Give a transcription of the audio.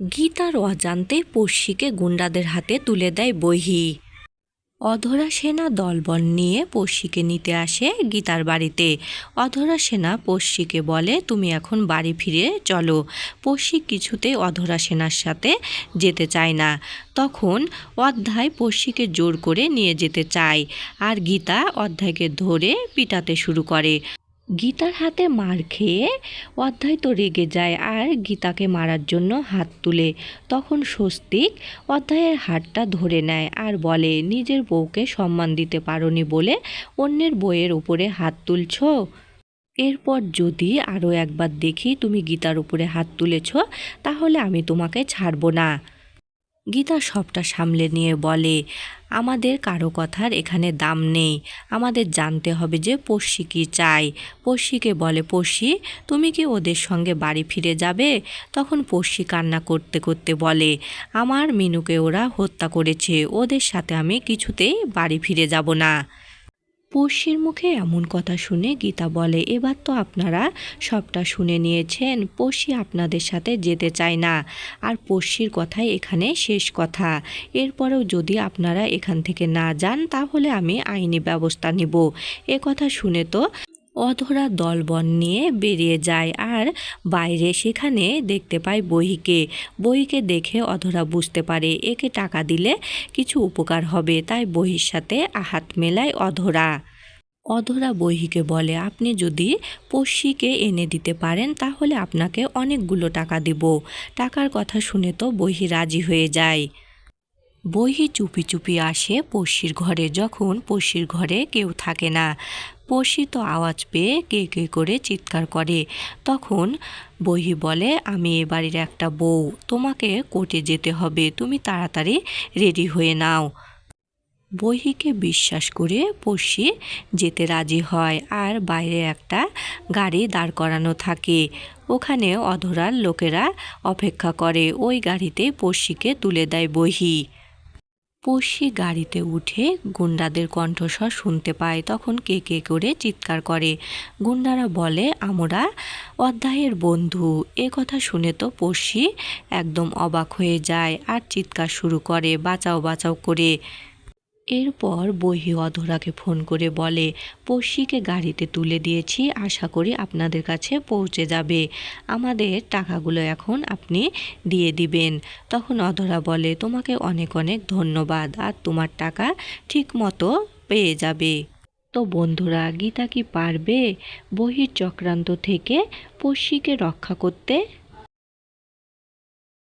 গীতার অজান্তে পড়শিকে গুন্ডাদের হাতে তুলে দেয় বহি। অধরা সেনা দলবল নিয়ে পড়শিকে নিতে আসে গীতার বাড়িতে। অধরা সেনা পড়শিকে বলে, তুমি এখন বাড়ি ফিরে চলো। পড়শি কিছুতে অধরা সেনার সাথে যেতে চায় না। তখন অধ্যায় পড়শিকে জোর করে নিয়ে যেতে চায়। আর গীতা অধ্যায়কে ধরে পিটাতে শুরু করে। গীতার হাতে মার খেয়ে অধ্যায় তো রেগে যায় আর গীতাকে মারার জন্য হাত তুলে। তখন স্বস্তিক অধ্যায়ের হাতটা ধরে নেয় আর বলে, নিজের বউকে সম্মান দিতে পারোনি বলে অন্যের বইয়ের উপরে হাত তুলছো? এরপর যদি আরও একবার দেখি তুমি গীতার উপরে হাত তুলেছ, তাহলে আমি তোমাকে ছাড়বো না। গীতা সবটা সামলে নিয়ে বলে, আমাদের কারও কথার এখানে দাম নেই। আমাদের জানতে হবে যে পড়শি কী চাই। পড়শিকে বলে পড়শি তুমি কি ওদের সঙ্গে বাড়ি ফিরে যাবে? তখন পড়শি কান্না করতে করতে বলে, আমার মিনুকে ওরা হত্যা করেছে। ওদের সাথে আমি কিছুতেই বাড়ি ফিরে যাব না। পড়শির মুখে এমন কথা শুনে গীতা বলে, এবার তো আপনারা সবটা শুনে নিয়েছেন পড়শি আপনাদের সাথে যেতে চায় না। আর পড়শির কথাই এখানে শেষ কথা। এরপরেও যদি আপনারা এখান থেকে না যান, তাহলে আমি আইনি ব্যবস্থা নিব। এ কথা শুনে তো অধরা দলবন নিয়ে বেরিয়ে যায় আর বাইরে সেখানে দেখতে পায় বহিকে। বহিকে দেখে অধরা বুঝতে পারে, একে টাকা দিলে কিছু উপকার হবে। তাই বহির সাথে হাত মেলায় অধরা। অধরা বহিকে বলে, আপনি যদি পড়শিকে এনে দিতে পারেন, তাহলে আপনাকে অনেকগুলো টাকা দিব। টাকার কথা শুনে তো বহি রাজি হয়ে যায়। বহি চুপি চুপি আসে পড়শির ঘরে। যখন পড়শির ঘরে কেউ থাকে না পড়শি তো আওয়াজ পেয়ে কে কে করে চিৎকার করে। তখন বহি বলে, আমি এ বাড়ির একটা বউ, তোমাকে কোর্টে যেতে হবে, তুমি তাড়াতাড়ি রেডি হয়ে নাও। বহিকে বিশ্বাস করে পড়শি যেতে রাজি হয়, আর বাইরে একটা গাড়ি দাঁড় করানো থাকে। ওখানে অধরার লোকেরা অপেক্ষা করে, ওই গাড়িতে পড়শিকে তুলে দেয় বহি। পড়শি গাড়িতে উঠে গুন্ডাদের কণ্ঠস্বর শুনতে পায়। তখন কে কে করে চিৎকার করে। গুন্ডারা বলে, আমরা অধ্যায়ের বন্ধু। এ কথা শুনে তো পড়শি একদম অবাক হয়ে যায় আর চিৎকার শুরু করে, বাঁচাও বাঁচাও করে। এরপর বহি অধরাকে ফোন করে বলে পড়শিকে গাড়িতে তুলে দিয়েছি, আশা করি আপনাদের কাছে পৌঁছে যাবে। আমাদের টাকাগুলো এখন আপনি দিয়ে দিবেন। তখন অধরা বলে, তোমাকে অনেক অনেক ধন্যবাদ, আর তোমার টাকা ঠিক মতো পেয়ে যাবে। তো বন্ধুরা, গীতা কি পারবে? বহির চক্রান্ত থেকে পড়শিকে রক্ষা করতে